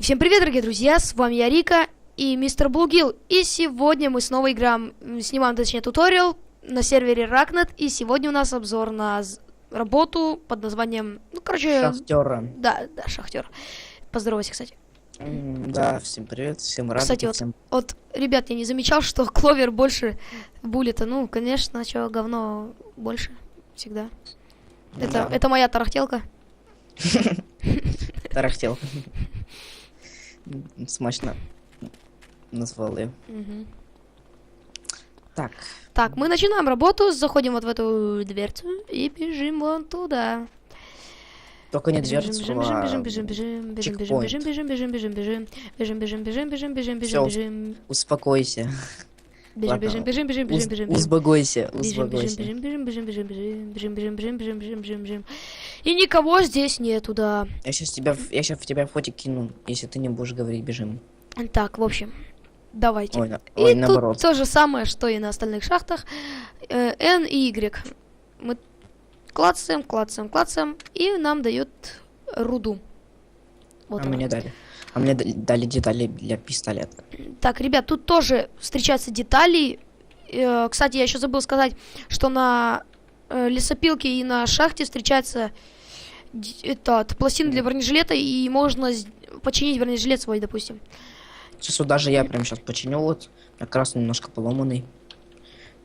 Всем привет, дорогие друзья, с вами я Рика и мистер Блугил. И сегодня мы снова играем, снимаем, точнее, туториал на сервере Ракнет. И сегодня у нас обзор на работу под названием, ну, короче, Шахтера. да, да, шахтер. Поздоровайся, кстати. М, Да, всем привет, всем рад. Кстати, вот- всем... Вот, ребят, я не замечал, что Кловер больше буллета. Ну, конечно, что, говно больше всегда. Это, Да, это моя тарахтелка. тарахтел. Смачно назвал ее. Мгм. Так, Так, мы начинаем работу, заходим вот в эту дверцу и бежим вон туда. только не дверцу, бежим, а бежим, бежим, бежим, бежим, бежим, бежим, бежим, бежим, бежим, бежим, бежим, бежим, бежим, бежим, бежим, бежим, бежим, Успокойся. Бежим, бежим, бежим, бежим, бежим, бежим, бежим. Успокойся, Бежим, бежим, бежим, бежим, бежим, бежим, бежим, бежим, бежим, бежим, бежим, бежим. И никого здесь нету, да. Я сейчас тебя, я сейчас в тебя фотик кину, если ты не будешь говорить, бежим. Так, в общем, давайте. Ой, И ой, тут наоборот. то же самое, что и на остальных шахтах. Э, N и Y. Мы клацаем, клацаем, клацаем, и нам дает руду. Вот а она. мне дали. А мне дали- детали для пистолета. Так, ребят, тут тоже встречаются детали. Э, Кстати, я еще забыл сказать, что на э, лесопилке и на шахте встречается этот, пластина для бронежилета, и можно починить бронежилет свой, допустим. Сейчас вот даже я прям сейчас починю вот. Как раз немножко поломанный.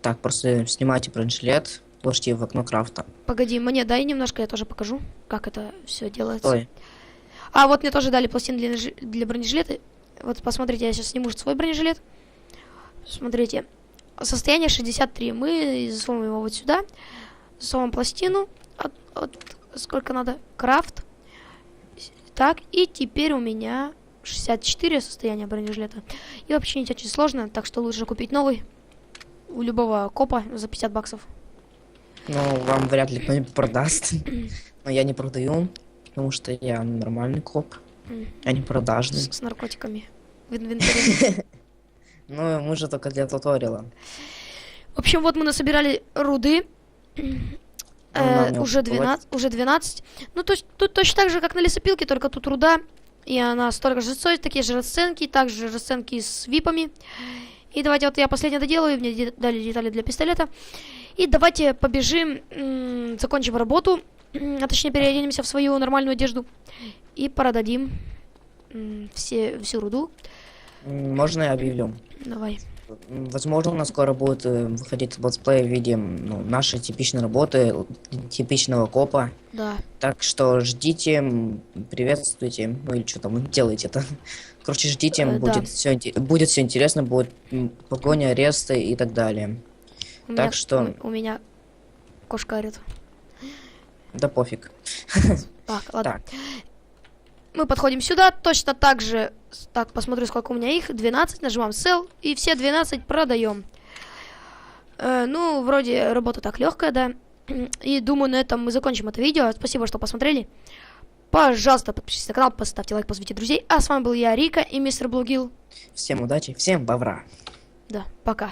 Так, просто снимайте бронежилет, ложите в окно крафта. Погоди, мне дай немножко, я тоже покажу, как это все делается. Стой. А, вот мне тоже дали пластины для, для бронежилета. Вот посмотрите, я сейчас сниму свой бронежилет. Смотрите. Состояние 63. Мы засовываем его вот сюда. Засовываем пластину. От, от- сколько надо? Крафт. Так, и теперь у меня 64 состояние бронежилета. И вообще не очень сложно, так что лучше купить новый. У любого копа за 50 баксов. Ну, вам вряд ли кто-нибудь продаст. Но я не продаю, потому что я нормальный коп, М, а не продажный. С, с наркотиками в инвентаре. Ну, мы же только для туториала. В общем, вот мы насобирали руды. Ну, Э, уже, упаковать. 12, уже 12. Ну, то есть тут точно так же, как на лесопилке, только тут руда. И она столько же стоит, такие же расценки, также расценки с випами. И давайте вот я последнее доделаю, мне дали детали для пистолета. И давайте побежим, закончим работу, а точнее переоденемся в свою нормальную одежду. И продадим все, всю руду. Можно я объявлю? Давай. Возможно, у нас скоро будет э, выходить летсплей в виде ну, нашей типичной работы, типичного копа. Да. Так что ждите, приветствуйте, ну или что там вы делаете-то. Короче, ждите, Э, да. будет все будет все интересно, будет погоня, аресты и так далее. У Так меня, что- У, у меня кошка орет. Да пофиг. Так, ладно. Так. Мы подходим сюда, точно так же. Так, посмотрю, сколько у меня их. 12, нажимаем sell, и все 12 продаем. Э, ну, вроде работа так легкая, да. И думаю, на этом мы закончим это видео. Спасибо, что посмотрели. Пожалуйста, подпишитесь на канал, поставьте лайк, позовите друзей. А с вами был я, Рика и мистер Блугил. Всем удачи, всем бавра. Да, пока.